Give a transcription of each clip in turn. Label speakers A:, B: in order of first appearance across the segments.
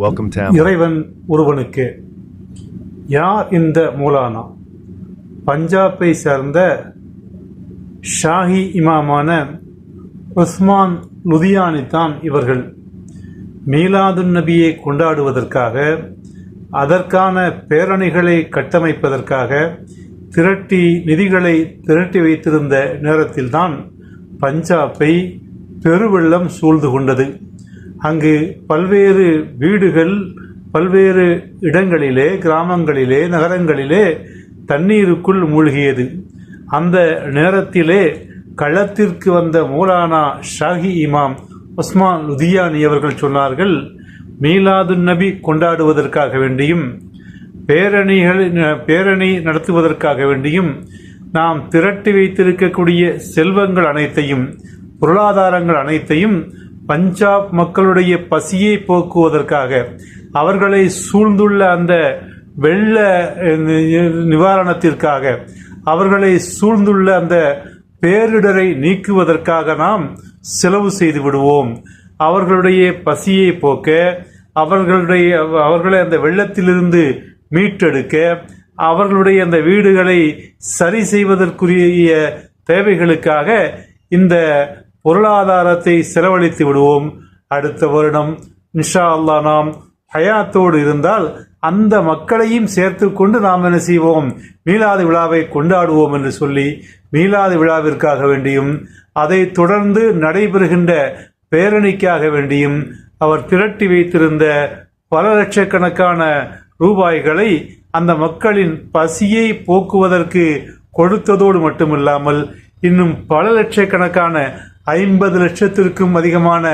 A: Welcome to
B: இறைவன் ஒருவனுக்கு. யார் இந்த மூலானா? பஞ்சாபை சேர்ந்த ஷாஹி இமாமான உஸ்மான் லுதியானி தான் இவர்கள். மீலாதுன் நபியை கொண்டாடுவதற்காக அதற்கான பேரணிகளை கட்டமைப்பதற்காக திரட்டி நிதிகளை திரட்டி வைத்திருந்த நேரத்தில்தான் பஞ்சாபை பெருவெள்ளம் சூழ்ந்து கொண்டது. அங்கு பல்வேறு வீடுகள் பல்வேறு இடங்களிலே கிராமங்களிலே நகரங்களிலே தண்ணீருக்குள் மூழ்கியது. அந்த நேரத்திலே களத்திற்கு வந்த மௌலானா ஷாஹி இமாம் உஸ்மான் லுதியானி அவர்கள் சொன்னார்கள் மீலாதுன் நபி கொண்டாடுவதற்காக வேண்டியும் பேரணிகள் பேரணி நடத்துவதற்காக வேண்டியும் நாம் திரட்டி வைத்திருக்கக்கூடிய செல்வங்கள் அனைத்தையும் பொருளாதாரங்கள் அனைத்தையும் பஞ்சாப் மக்களுடைய பசியை போக்குவதற்காக அவர்களை சூழ்ந்துள்ள அந்த வெள்ள நிவாரணத்திற்காக அவர்களை சூழ்ந்துள்ள அந்த பேரிடரை நீக்குவதற்காக நாம் செலவு செய்து விடுவோம். அவர்களுடைய பசியை போக்க அவர்களுடைய அவர்களை அந்த வெள்ளத்திலிருந்து மீட்டெடுக்க அவர்களுடைய அந்த வீடுகளை சரி செய்வதற்குரிய தேவைகளுக்காக இந்த பொருளாதாரத்தை செலவழித்து விடுவோம். அடுத்த வருடம் இன்ஷா அல்லா நாம் ஹயாத்தோடு இருந்தால் அந்த மக்களையும் சேர்த்து கொண்டு நாம் என்ன செய்வோம்? மீலாது விழாவை கொண்டாடுவோம் என்று சொல்லி மீலாது விழாவிற்காக வேண்டியும் அதை தொடர்ந்து நடைபெறுகின்ற பேரணிக்காக வேண்டியும் அவர் திரட்டி வைத்திருந்த பல லட்சக்கணக்கான ரூபாய்களை அந்த மக்களின் பசியை போக்குவதற்கு கொடுத்ததோடு மட்டுமில்லாமல் இன்னும் பல லட்சக்கணக்கான ஐம்பது லட்சத்திற்கும் அதிகமான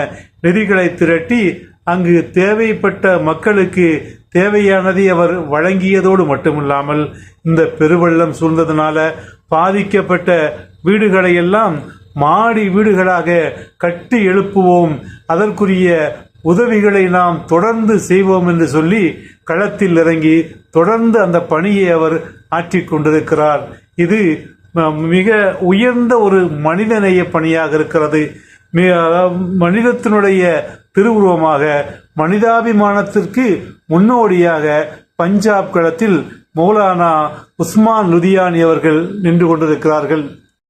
B: நிதிகளை திரட்டி அங்கு தேவைப்பட்ட மக்களுக்கு தேவையானதை அவர் வழங்கியதோடு மட்டுமில்லாமல் இந்த பெருவெள்ளம் சூழ்ந்ததுனால பாதிக்கப்பட்ட வீடுகளை எல்லாம் மாடி வீடுகளாக கட்டி எழுப்புவோம். அதற்குரிய உதவிகளை நாம் தொடர்ந்து செய்வோம் என்று சொல்லி களத்தில் இறங்கி தொடர்ந்து அந்த பணியை அவர் ஆற்றிக்கொண்டிருக்கிறார். இது மிக உயர்ந்த ஒரு மனிதநேய பணியாக இருக்கிறது. மிக மனிதத்தினுடைய திருவுருவமாக மனிதாபிமானத்திற்கு முன்னோடியாக பஞ்சாப் களத்தில் மௌலானா உஸ்மான் லுதியானி அவர்கள் நின்று கொண்டிருக்கிறார்கள்.